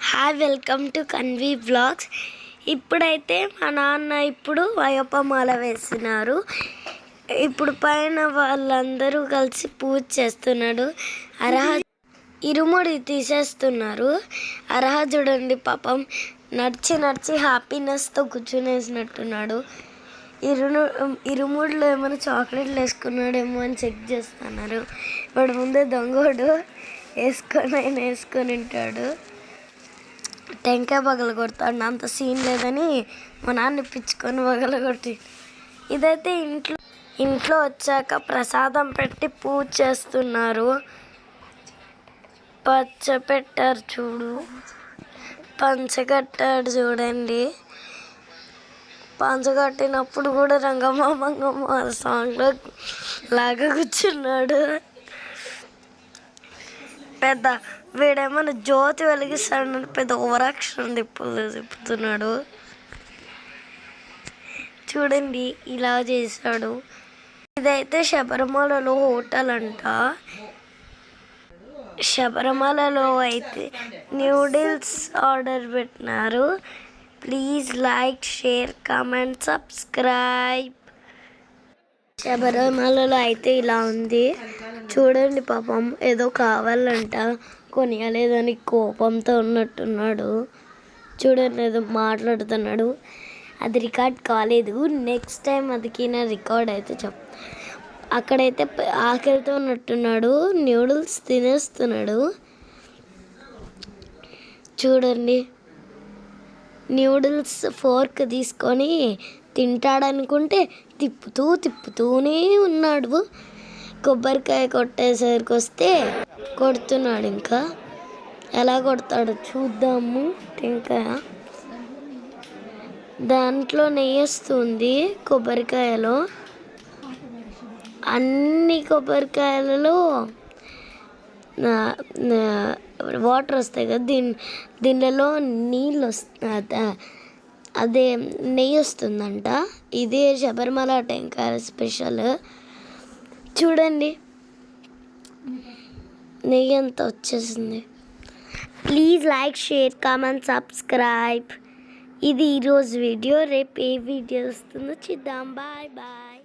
Hi welcome to Kanvi blogs. ఇప్పుడైతే మా నాన్న ఇప్పుడు వయోపమాల వేస్తున్నారు ఇప్పుడు పైన వాళ్ళందరూ కలిసి పూజ చేస్తున్నాడు. అర్హ ఇరుముడి తీసేస్తున్నారు. అర్హ చూడండి పాపం. నడిచి నడిచి హ్యాపీనెస్తో కూర్చునేసినట్టున్నాడు. ఇరు ఇరుముడిలో ఏమైనా చాక్లెట్లు వేసుకున్నాడేమో అని చెక్ చేస్తున్నారు. వాడు ముందే దొంగోడు. వేసుకొని ఆయన వేసుకొని ఉంటాడు. టెంకాయ పగలు కొడతాడు అంత సీన్ లేదని మా నాన్న ఇప్పించుకొని పగలు కొట్టి. ఇదైతే ఇంట్లో ఇంట్లో వచ్చాక ప్రసాదం పెట్టి పూజ చేస్తున్నారు. పచ్చ పెట్టారు చూడు. పంచగట్టాడు చూడండి. పంచగట్టినప్పుడు కూడా రంగమ్మ మంగమ్మ సాంగ్లో లాగా కూర్చున్నాడు. పెద్ద వీడేమన్నా జ్యోతి వెలిగిస్తాడని పెద్ద ఓవరాక్షన్ తిప్పులు తిప్పుతున్నాడు. చూడండి ఇలా చేశాడు. ఇదైతే శబరిమలలో హోటల్ అంట. శబరిమలలో అయితే న్యూడిల్స్ ఆర్డర్ పెట్టినారు. Please like share comment subscribe. శబరిమలలో అయితే ఇలా ఉంది. చూడండి పాపం ఏదో కావాలంట. కొనియలేదని కోపంతో ఉన్నట్టున్నాడు. చూడండి ఏదో మాట్లాడుతున్నాడు. అది రికార్డ్ కాలేదు. నెక్స్ట్ టైం అదికి నా రికార్డ్ అయితే చెప్. అక్కడైతే ఆకలితో ఉన్నట్టున్నాడు. న్యూడిల్స్ తినేస్తున్నాడు. చూడండి. న్యూడిల్స్ ఫోర్క్ తీసుకొని తింటాడనుకుంటే తిప్పుతూ తిప్పుతూనే ఉన్నాడు. కొబ్బరికాయ కొట్టేసరికి వస్తే కొడుతున్నాడు ఇంకా. ఎలా కొడతాడో చూద్దాము టెంకాయ దాంట్లో నెయ్యి వస్తుంది కొబ్బరికాయలో. అన్ని కొబ్బరికాయలలో వాటర్ వస్తాయి కదా దీని దీనిలో నీళ్ళు వస్తా అదే నెయ్యి వస్తుందంట. ఇదే శబరిమల టెంకాయ స్పెషల్. చూడండి. నెయ్యి అంత వచ్చేసింది. Please like share comment subscribe. ఇది ఈరోజు వీడియో. రేపు ఏ వీడియో వస్తుందో చూద్దాం. Bye bye.